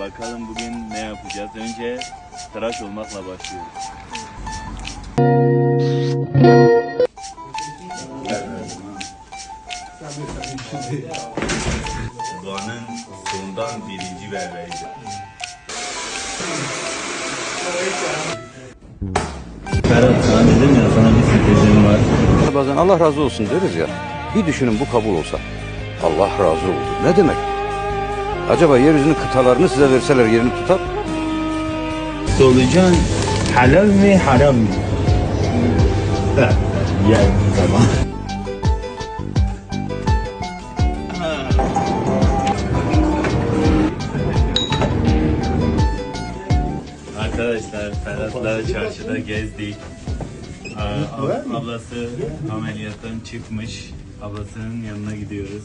Bakalım bugün ne yapacağız? Önce tıraş olmakla başlıyoruz. Doğan'ın sondan birinci berberidir. Ferhat sana dedim ya sana bir sürprizim var. Bazen Allah razı olsun deriz ya. Bir düşünün bu kabul olsa. Allah razı oldu. Ne demek? Acaba yeryüzünün kıtalarını size verseler yerini tutar? Solucan halal mi haram mı? Yani tamam. Arkadaşlar Ferhat'la çarşıda gezdik. Aa, ablası ameliyattan çıkmış. Ablasının yanına gidiyoruz.